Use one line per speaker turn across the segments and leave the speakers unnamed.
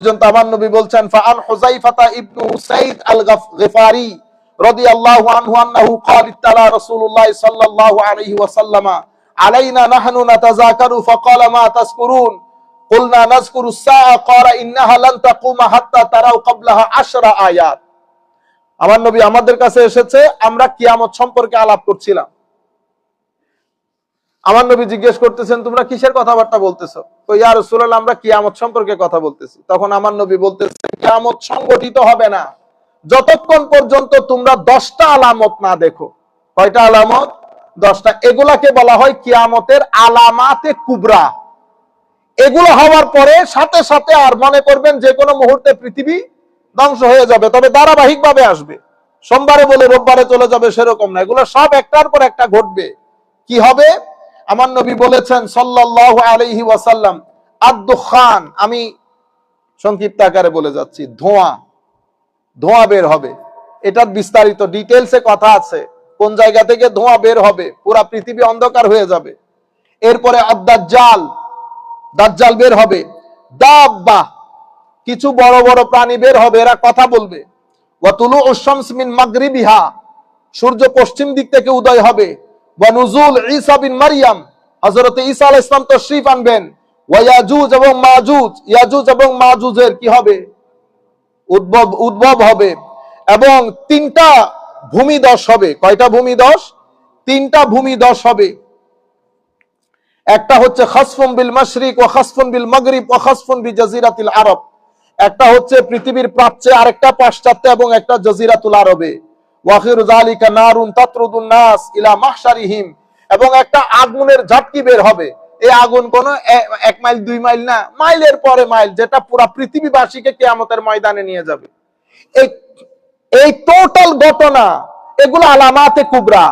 পর্যন্ত আমার নবী বলছেন ফাআন হুযাইফাতা ইবনু সাইদ আল গফারি রাদিয়াল্লাহু আনহু আন্নাহু قال ইত্তালা রাসূলুল্লাহ সাল্লাল্লাহু আলাইহি ওয়াসাল্লাম আলাইনা নাহনু নাতাযাকারু ফাকালা মা তাযকুরুন قلنا نذكر الساعة قال إنها لن تقوم حتى تروا قبلها عشر آيات আমার নবী আমাদের কাছে এসেছে আমরা কিয়ামত সম্পর্কে আলাপ করছিলাম আমার নবী জিজ্ঞেস করতেছেন, তোমরা কিসের কথাবার্তা বলতেছো? তো ইয়া রাসূলুল্লাহ, আমরা কিয়ামত সম্পর্কে কথা বলতেছি। তখন আমার নবী বলতেছে, কিয়ামত সংগঠিত হবে না। যতক্ষণ পর্যন্ত তোমরা দশটা আলামত না দেখো। কয়টা আলামত? দশটা। এগুলাকে বলা হয় কিয়ামতের আলামাতে কুবরা। এগুলো হওয়ার পরে সাথে সাথে আর মনে করবেন যে কোনো মুহূর্তে পৃথিবী ধ্বংস হয়ে যাবে, তবে ধারাবাহিক ভাবে আসবে। সোমবারে বলে রোববারে চলে যাবে সেরকম না। এগুলো সব একটার পর একটা ঘটবে। কি হবে? আমার নবী বলেছেন সাল্লাল্লাহু আলাইহি ওয়াসাল্লাম আদ-দুখান আমি সংক্ষিপ্ত আকারে বলে যাচ্ছি, ধোঁয়া ধোঁয়া বের হবে। এটার বিস্তারিত ডিটেলসে কথা আছে, কোন জায়গা থেকে ধোঁয়া বের হবে, পুরা পৃথিবী অন্ধকার হয়ে যাবে। এরপরে আদ-দাজ্জাল, দাজ্জাল বের হবে, দাব্বা, কিছু বড় বড় প্রাণী বের হবে, এরা কথা বলবে। ওয়াতুলু উশামস মিন মাগরিবিহা, সূর্য পশ্চিম দিক থেকে উদয় হবে। ওয়া নুজুল ঈসা বিন মারইয়াম হযরত ঈসা আলাইহিস সালাম তশরীফ আনবেন। ওয়া ইয়াজুজ এবং মাজুজ, ইয়াজুজ এবং মাজুজের কি হবে? উদ্ভব উদ্ভব হবে। এবং তিনটা ভূমিদশ হবে। কয়টা ভূমিদশ? তিনটা ভূমিদশ হবে। একটা হচ্ছে খাসফুন বিল মাশরিক ও খাসফুন বিল মাগরিব ও খাসফুন বি জাজিরাতিল আরব। একটা হচ্ছে পৃথিবীর প্রাচ্যে আরেকটা পাশ্চাত্যে এবং একটা জাজিরাতুল আরবে। ওয়াখির জালিকা নারুন তাতরুদুন নাস ইলা মাহশারিহিম। এবং একটা আগুনের ঝাটকি বের হবে। এই আগুন কোন এক মাইল, দুই মাইল না, মাইলের পরে মাইল, যেটা পৃথিবীবাসীকে ময়দানে নিয়ে যাবে। এই এই টোটাল ঘটনা, এগুলো আলামাতে কুবরা।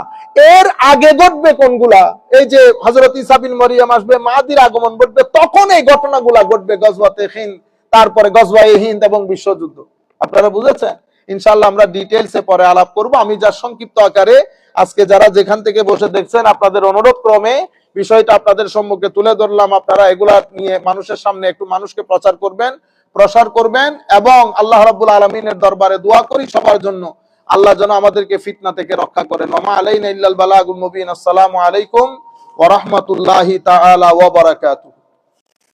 এর আগে ঘটবে কোনগুলা? এই যে হজরত ইসাবিন মরিয়াম আসবে মাদির আগমন ঘটবে, তখন এই ঘটনাগুলা ঘটবে গজওয়াতে হিন্দ, তারপরে গজওয়ায়ে হিন্দ এবং বিশ্বযুদ্ধ। আপনারা বুঝেছেন? ইনশাল্লাহ আমরা ডিটেলসে পরে আলাপ করব। আমি যা সংক্ষিপ্ত আকারে আজকে যারা যেখান থেকে বসে দেখছেন, আপনাদের অনুরোধ ক্রমে বিষয়টা আপনাদের সম্মুখে তুলে ধরলাম। আপনারা এগুলা নিয়ে মানুষের সামনে একটু মানুষকে প্রচার করবেন, প্রসার করবেন এবং আল্লাহ রাব্বুল আলমিনের দরবারে দোয়া করি সবার জন্য। আল্লাহ যেন আমাদেরকে ফিতনা থেকে রক্ষা করেন। ওমা আলাইনা ইল্লাল বালাগুল মুবিন। আসসালামু আলাইকুম ওয়া রাহমাতুল্লাহি তাআলা ওয়া বারাকাতুহু।